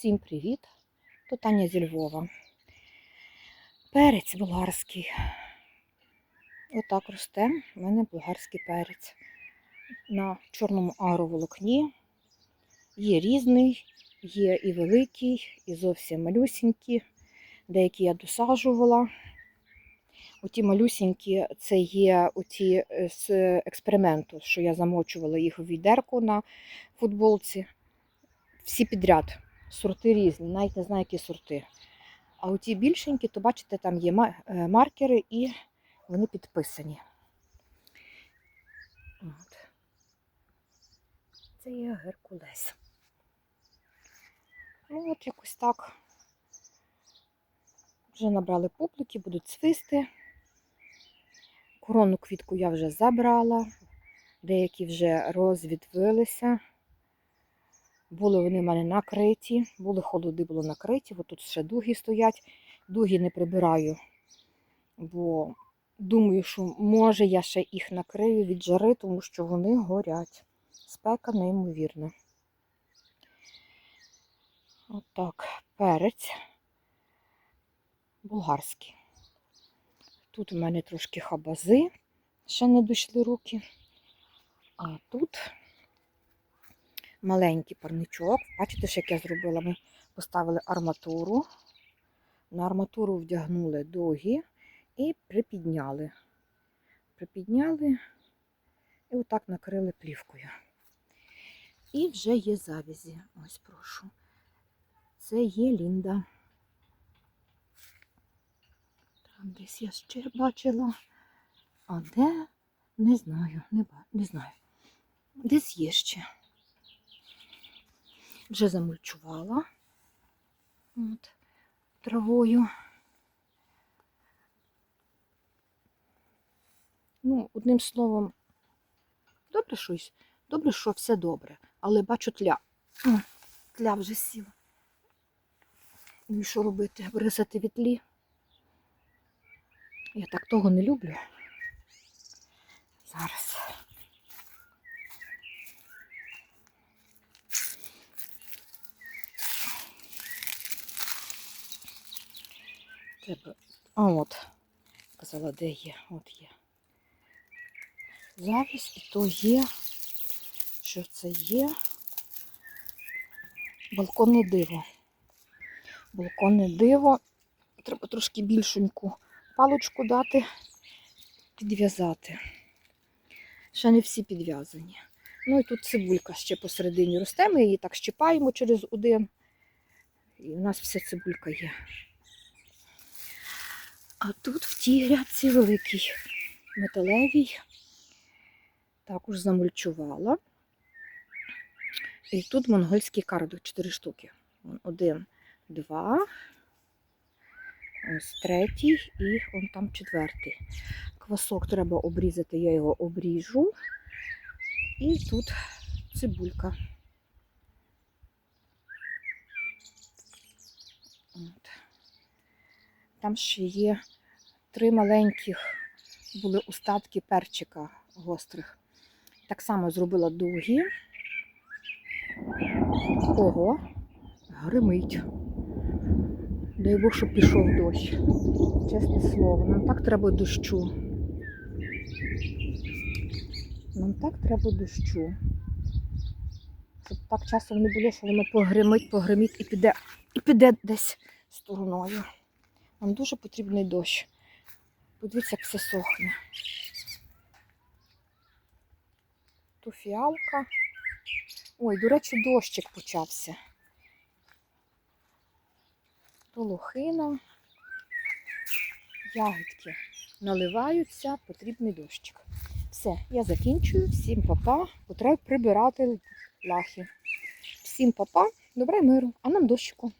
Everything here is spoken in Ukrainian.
Всім привіт! Тут Таня зі Львова. Перець болгарський. Отак росте в мене болгарський перець. На чорному агроволокні. Є різний, є і великий, і зовсім малюсінькі. Деякі я досаджувала. Оті малюсінькі це є оті е, з експерименту, що я замочувала їх у відерку на футболці. Всі підряд. Сорти різні, навіть не знаю, які сорти. А оті більшенькі, то бачите, там є е, маркери і вони підписані. От. Це є Геркулес. Ну, от якось так. Вже набрали публіки, будуть цвісти. Коронну квітку я вже забрала, деякі вже розвідвилися. Були вони в мене накриті, були холоди, були накриті. От тут ще дуги стоять. Дуги не прибираю, бо думаю, що може я ще їх накрию від жари, тому що вони горять. Спека неймовірна. Отак, перець болгарський. Тут у мене трошки хабази, ще не дійшли руки. А тут маленький парничок. Бачите, що як я зробила? Ми поставили арматуру. На арматуру вдягнули доги і припідняли. Припідняли і отак накрили плівкою. І вже є завязі. Ось прошу. Це є Лінда. Там десь я ще бачила. А де? Не знаю, не, не знаю. Десь є ще. Вже замульчувала от, травою. Ну, одним словом, добре щось, добре, що все добре, але бачу тля. Тля вже сіла. Ну і що робити? Бризати від тлі? Я так того не люблю. Зараз. Треба. А от, казала, де є, от є. Завість, і то є, що це є балконне диво. Балконне диво. Треба трошки більшеньку палочку дати, підв'язати. Ще не всі підв'язані. Ну і тут цибулька ще посередині росте. Ми її так щипаємо через один. І у нас вся цибулька є. А тут в тій грядці великий металевій. Також замульчувала. І тут монгольський кардик, 4 штуки. Один, два, ось третій і он там четвертий. Квасок треба обрізати, я його обріжу. І тут цибулька. От. Там ще є три маленьких були остатки перчика гострих. Так само зробила дуги. Ого, гримить. Дай Бог, щоб пішов дощ. Чесне слово, нам так треба дощу. Нам так треба дощу. Щоб так часом не було, що воно погримить, погримить і піде, і піде десь стороною. Нам дуже потрібний дощ. Подивіться, як все сохне. Ту фіалка. Ой, до речі, дощик почався. То лохина. Ягідки наливаються, потрібний дощик. Все, я закінчую. Всім папа. Бо треба прибирати лахи. Всім папа, добре миру, а нам дощику.